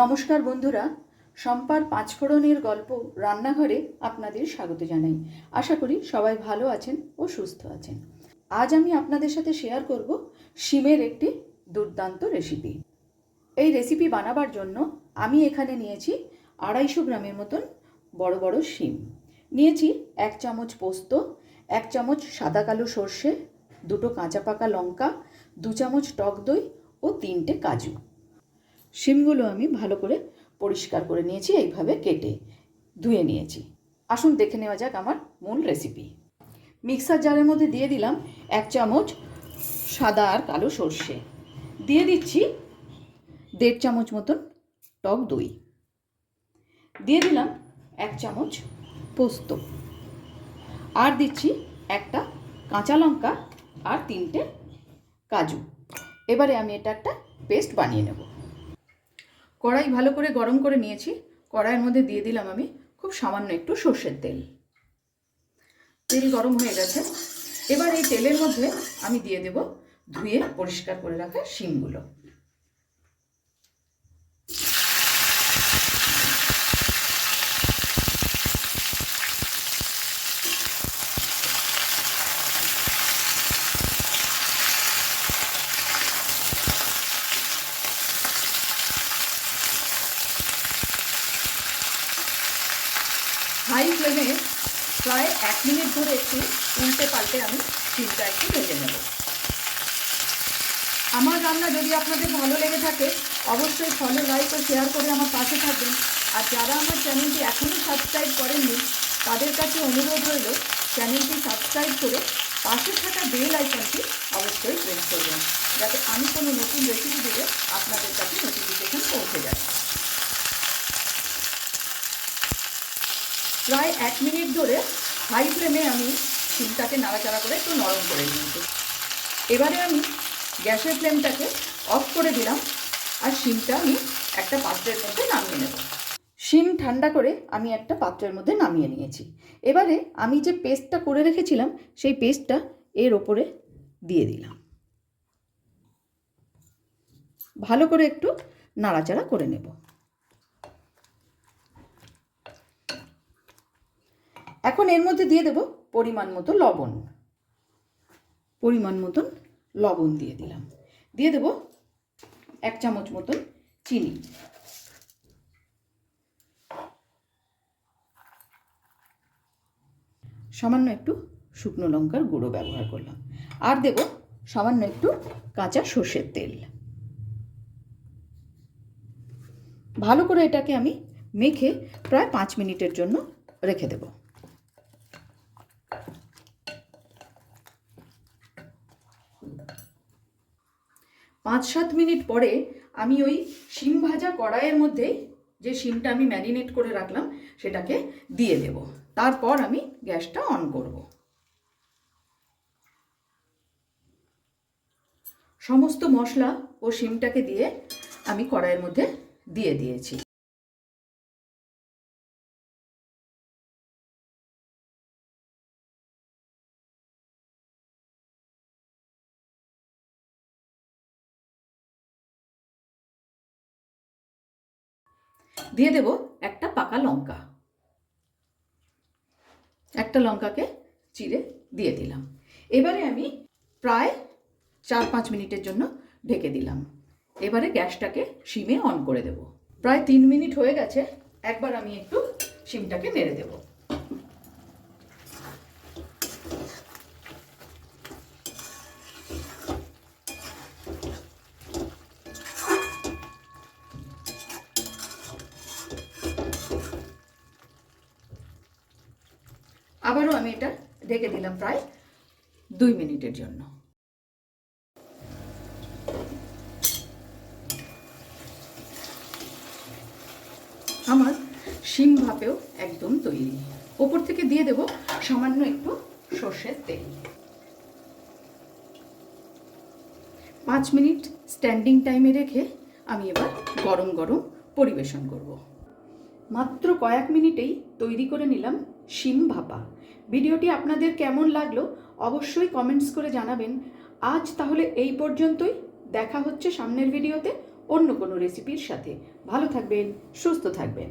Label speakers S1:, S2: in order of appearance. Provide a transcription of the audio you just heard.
S1: নমস্কার বন্ধুরা, সম্পার পাঁচফোড়নের গল্প রান্নাঘরে আপনাদের স্বাগত জানাই। আশা করি সবাই ভালো আছেন ও সুস্থ আছেন। আজ আমি আপনাদের সাথে শেয়ার করব শিমের একটি দুর্দান্ত রেসিপি। এই রেসিপি বানাবার জন্য আমি এখানে নিয়েছি আড়াইশো গ্রামের মতন বড় বড় শিম। নিয়েছি এক চামচ পোস্ত, এক চামচ সাদা কালো সর্ষে, দুটো কাঁচা পাকা লঙ্কা, দু চামচ টক দই ও তিনটে কাজু। শিমগুলো আমি ভালো করে পরিষ্কার করে নিয়েছি, এইভাবে কেটে ধুয়ে নিয়েছি। আসুন দেখে নেওয়া যাক আমার মূল রেসিপি মিক্সার জারের মধ্যে দিয়ে দিলাম এক চামচ সাদা আর কালো সর্ষে। দিয়ে দিচ্ছি দেড় চামচ মতন টক দই। দিয়ে দিলাম এক চামচ পোস্ত। আর দিচ্ছি একটা কাঁচা লঙ্কা আর তিনটে কাজু। এবারে আমি এটা একটা পেস্ট বানিয়ে নেব। কড়াই ভালো করে গরম করে নিয়েছি। কড়াইয়ের মধ্যে দিয়ে দিলাম আমি খুব সামান্য একটু সর্ষের তেল। তেল গরম হয়ে গেছে। এবার এই তেলের মধ্যে আমি দিয়ে দেব ধুয়ে পরিষ্কার করে রাখা শিমগুলো হাই ফ্লেমে প্রায় এক মিনিট ধরে একটু উল্টে পাল্টে আমি শিমটা একটু ভেজে নেব। আমার রান্না যদি আপনাদের ভালো লেগে থাকে, অবশ্যই ফলো লাইক ও শেয়ার করে আমার পাশে থাকবেন। আর যারা আমার চ্যানেলটি এখনও সাবস্ক্রাইব করেননি, তাদের কাছে অনুরোধ রইল চ্যানেলটি সাবস্ক্রাইব করে পাশে থাকা বেল আইকনটি অবশ্যই প্রেস করবেন। যাতে আমি কোনো নতুন রেসিপি দিলে আপনাদের কাছে নোটিফিকেশন পৌঁছে যায়। প্রায় এক মিনিট ধরে হাই ফ্লেমে আমি শিমটাকে নাড়াচাড়া করে একটু নরম করে নিয়েছি। এবারে আমি গ্যাসের ফ্লেমটাকে অফ করে দিলাম আর শিমটা আমি একটা পাত্রের মধ্যে নামিয়ে নেব। শিম ঠান্ডা করে আমি একটা পাত্রের মধ্যে নামিয়ে নিয়েছি। এবারে আমি যে পেস্টটা করে রেখেছিলাম, সেই পেস্টটা এর ওপরে দিয়ে দিলাম। ভালো করে একটু নাড়াচাড়া করে নেব। এখন এর মধ্যে দিয়ে দেব পরিমাণ মতো লবণ। পরিমাণ মতন লবণ দিয়ে দিলাম। দিয়ে দেব এক চামচ মতন চিনি। সামান্য একটু শুকনো লঙ্কার গুঁড়ো ব্যবহার করলাম। আর দেব সামান্য একটু কাঁচা সর্ষের তেল। ভালো করে এটাকে আমি মেখে প্রায় পাঁচ মিনিটের জন্য রেখে দেবো। পাঁচ সাত মিনিট পরে আমি ওই শিম ভাজা কড়াইয়ের মধ্যে যে শিমটা আমি ম্যারিনেট করে রাখলাম, সেটাকে দিয়ে দেব। তারপর আমি গ্যাসটা অন করব। সমস্ত মশলা ও শিমটাকে দিয়ে আমি কড়াইয়ের মধ্যে দিয়ে দিয়েছি। দিয়ে দেব একটা পাকা লঙ্কা। একটা লঙ্কাকে চিড়ে দিয়ে দিলাম। এবারে আমি প্রায় চার পাঁচ মিনিটের জন্য ঢেকে দিলাম। এবারে গ্যাসটাকে সিমে অন করে দেব। প্রায় তিন মিনিট হয়ে গেছে, একবার আমি একটু সিমটাকে নেড়ে দেব। আবারও আমি এটা ঢেকে দিলাম প্রায় দুই মিনিটের জন্য। আমার শিম ভাপেও একদম তৈরি। ওপর থেকে দিয়ে দেব সামান্য একটু সর্ষের তেল। পাঁচ মিনিট স্ট্যান্ডিং টাইমে রেখে আমি এবার গরম গরম পরিবেশন করব। মাত্র কয়েক মিনিটেই তৈরি করে নিলাম শিম ভাপা। ভিডিওটি আপনাদের কেমন লাগল অবশ্যই কমেন্টস করে জানাবেন। আজ তাহলে এই পর্যন্তই। দেখা হচ্ছে সামনের ভিডিওতে অন্য কোনো রেসিপির সাথে। ভালো থাকবেন, সুস্থ থাকবেন।